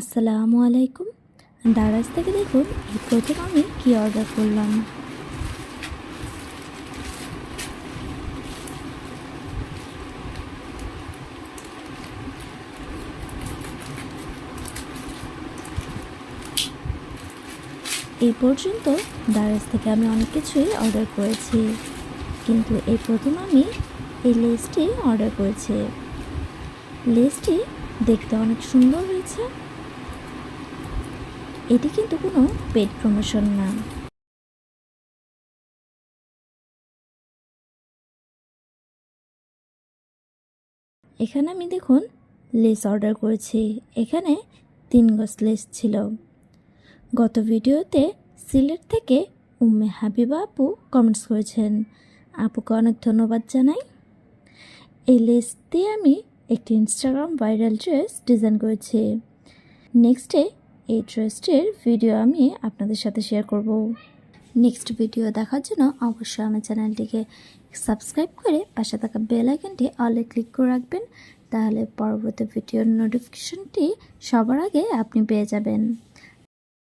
আসসালামু আলাইকুম। দারাজ থেকে দেখুন, এই প্রথম আমি কী অর্ডার করলাম। এই পর্যন্ত দারাজ থেকে আমি অনেক কিছুই অর্ডার করেছি, কিন্তু এই প্রথম আমি এই লেসটি অর্ডার করেছি। লেসটি দেখতে অনেক সুন্দর হয়েছে। এটি কিন্তু কোনো পেড প্রমোশন না। এখানে আমি দেখুন লেস অর্ডার করেছি। এখানে তিন গজ লেস ছিল। গত ভিডিওতে সিলেট থেকে উম্মে হাবিবা আপু কমেন্টস করেছেন। আপুকে অনেক ধন্যবাদ জানাই। এই লেস দিয়ে আমি একটি ইনস্টাগ্রাম ভাইরাল ড্রেস ডিজাইন করেছি। নেক্সটে এই ড্রেসটির ভিডিও আমি আপনাদের সাথে শেয়ার করব। নেক্সট ভিডিও দেখার জন্য অবশ্যই আমার চ্যানেলটিকে সাবস্ক্রাইব করে পাশে থাকা বেল আইকনটি অলে ক্লিক করে রাখবেন, তাহলে পরবর্তী ভিডিওর নোটিফিকেশনটি সবার আগে আপনি পেয়ে যাবেন।